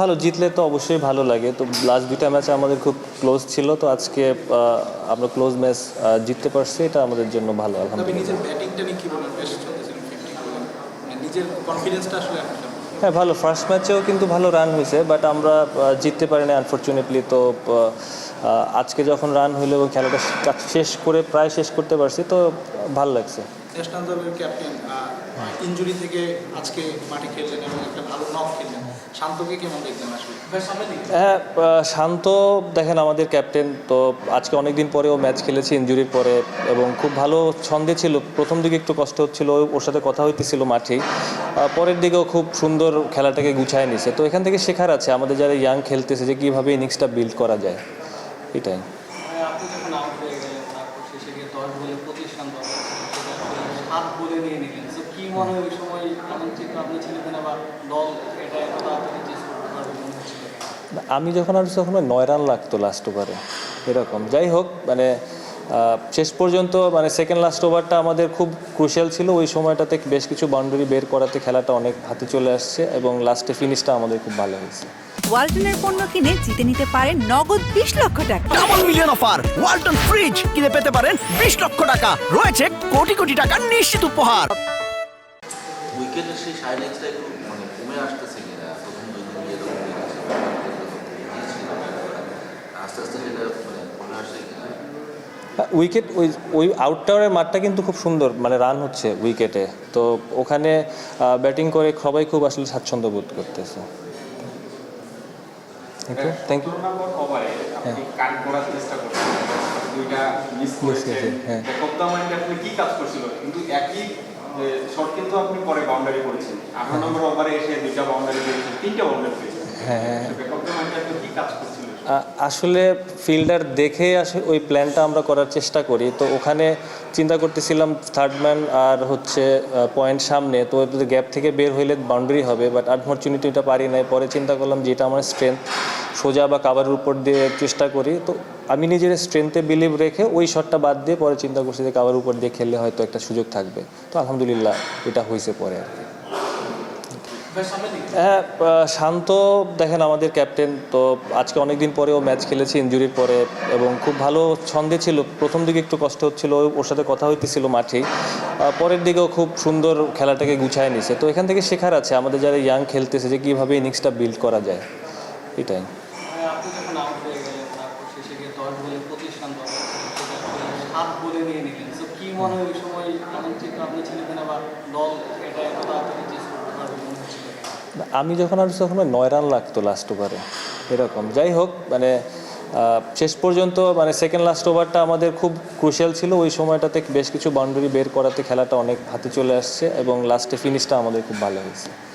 ভালো জিতলে তো অবশ্যই ভালো লাগে। তো লাস্ট দুইটা ম্যাচে আমাদের খুব ক্লোজ ছিল তো আজকে আমরা ক্লোজ ম্যাচ জিততে পারছি এটা আমাদের জন্য ভালো আলহামদুলিল্লাহ। মানে? হ্যাঁ ভালো ফার্স্ট ম্যাচেও কিন্তু ভালো রান হয়েছে বাট আমরা জিততে পারিনি আনফর্চুনেটলি তো আজকে যখন রান হইল ওই খেলাটা শেষ করে প্রায় শেষ করতে পারছি তো ভালো লাগছে। ন্যাশনাল দলের ক্যাপ্টেন ইনজুরি থেকে আজকে মাঠে খেললেন এবং একটা ভালো নক খেললেন। শান্তকে কেমন দেখলেন আসলে? হ্যাঁ শান্ত দেখেন আমাদের ক্যাপ্টেন তো আজকে অনেক দিন পরেও ম্যাচ খেলেছে ইঞ্জুরির পরে এবং খুব ভালো ছন্দে ছিল। প্রথম দিকে একটু কষ্ট হচ্ছিল ওর সাথে কথা হইতেছিল মাঠেই পরের দিকেও খুব সুন্দর খেলাটাকে গুছায় নিছে। তো এখান থেকে শেখার আছে আমাদের যারা ইয়াং খেলতেছে যে কীভাবে ইনিংসটা বিল্ড করা যায়। এটাই। আপনি যখন আউট হয়ে গেলেন দশ বলে সাত বলে নিয়ে নিলেন। তো কি মনে হয় ওই সময় চিন্তা আপনি ছিলেন দল এটা এত তাড়াতাড়ি আমি যখন আর তখন নয় রান লাগতো লাস্ট ওভারে এরকম। যাই হোক মানে শেষ পর্যন্ত মানে সেকেন্ড লাস্ট ওভারটা আমাদের খুব ক্রুশিয়াল ছিল। ওই সময়টাতে বেশ কিছু বাউন্ডারি বের করাতে খেলাটা অনেক হাতে চলে আসছে এবং লাস্টে ফিনিশটা আমাদের খুব ভালো হয়েছে। ওয়ালটনের পণ্য কিনে জিতে নিতে পারেন নগদ বিশ লক্ষ টাকা। Double million offer Walton fridge কিনে পেতে পারেন বিশ লক্ষ টাকা। রয়েছে কোটি কোটি টাকার নিশ্চিত উপহার। উইকেটের সেই সাইলেন্সটা একটু মানে কমে আসতেছে কিনা? প্রথম দুই দিন আস্তে আস্তে সেটা মানে কমে আসছে কিনা উইকেট ওই ওই আউট টাওয়ারের মাঠটা কিন্তু খুব সুন্দর মানে রান হচ্ছে উইকেটে তো ওখানে ব্যাটিং করে সবাই খুব আসলে স্বাচ্ছন্দ্য বোধ করতেছে। থ্যাংক কিন্তু একই কিন্তু আপনি পরে বাউন্ডারি করেছেন আঠারো নম্বর ওভারে এসে দুইটা বাউন্ডারি তিনটা বাউন্ডারি করেছেন হ্যাঁ। আসলে ফিল্ডার দেখে আসে, ওই প্ল্যানটা আমরা করার চেষ্টা করি। তো ওখানে চিন্তা করতেছিলাম থার্ড ম্যান আর হচ্ছে পয়েন্ট সামনে। তো গ্যাপ থেকে বের হইলে বাউন্ডারি হবে বাট আনফর্চুনেটলিটা পারি নাই। পরে চিন্তা করলাম যে এটা আমার স্ট্রেংথ সোজা বা কাভারের উপর দিয়ে চেষ্টা করি। তো আমি নিজের স্ট্রেংথে বিলিভ রেখে ওই শটটা বাদ দিয়ে পরে চিন্তা করছি যে কাভার উপর দিয়ে খেললে হয়তো একটা সুযোগ থাকবে। তো আলহামদুলিল্লাহ, এটা হয়েছে পরে আর কি। হ্যাঁ শান্ত দেখেন আমাদের ক্যাপ্টেন তো আজকে অনেক দিন পরেও ম্যাচ খেলেছে ইনজুরির পরে এবং খুব ভালো ছন্দে ছিল। প্রথম দিকে একটু কষ্ট হচ্ছিল ওর সাথে কথা হইতেছিল মাঠেই। পরের দিকেও খুব সুন্দর খেলাটাকে গুছায় নিছে। তো এখান থেকে শেখার আছে আমাদের যারা ইয়াং খেলতেছে যে কীভাবে ইনিংসটা বিল্ড করা যায়। এটাই। হয়ে কি মনে হয় ওই সময় চিন্তা ছিলেন বা দল এটা এত তাড়াতাড়ি চেস করতে পারবে মনে হচ্ছিল আমি যখন আর তখন নয় রান লাগতো লাস্ট ওভারে এরকম। যাই হোক মানে শেষ পর্যন্ত মানে সেকেন্ড লাস্ট ওভারটা আমাদের খুব ক্রুশিয়াল ছিল। ওই সময়টাতে বেশ কিছু বাউন্ডারি বের করাতে খেলাটা অনেক হাতে চলে আসছে এবং লাস্টে ফিনিশটা আমাদের খুব ভালো হয়েছে।